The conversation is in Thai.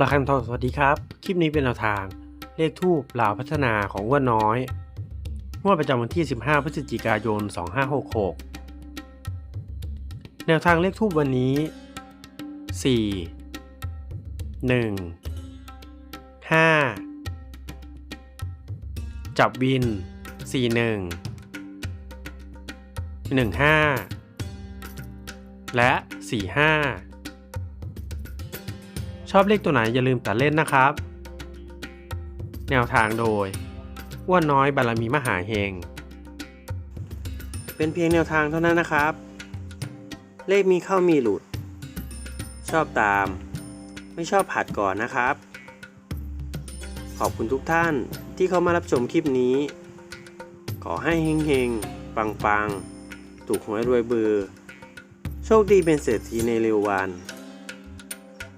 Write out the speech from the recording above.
ระคังทองสวัสดีครับ คลิปนี้เป็นแนวทาง เลขทูปล่าพัฒนาของว่าน้อยงวดประจำวันที่ 15 พฤศจิกายน 2566 แนวทางเลขทูปวันนี้ 4 1 5 จับวิน 41 15 และ 45 ชอบเลขตัวไหนอย่าลืมตัดเล่นนะครับ แนวทางโดยอ้วนน้อยบารมีมหาเฮง เป็นเพียงแนวทางเท่านั้นนะครับ เลขมีเข้ามีหลุด ชอบตาม ไม่ชอบผัดก่อนนะครับ ขอบคุณทุกท่านที่เข้ามารับชมคลิปนี้ ขอให้เฮงๆ ปังๆ ถูกหวยรวยเบือโชคดีเป็นเศรษฐีในเร็ววัน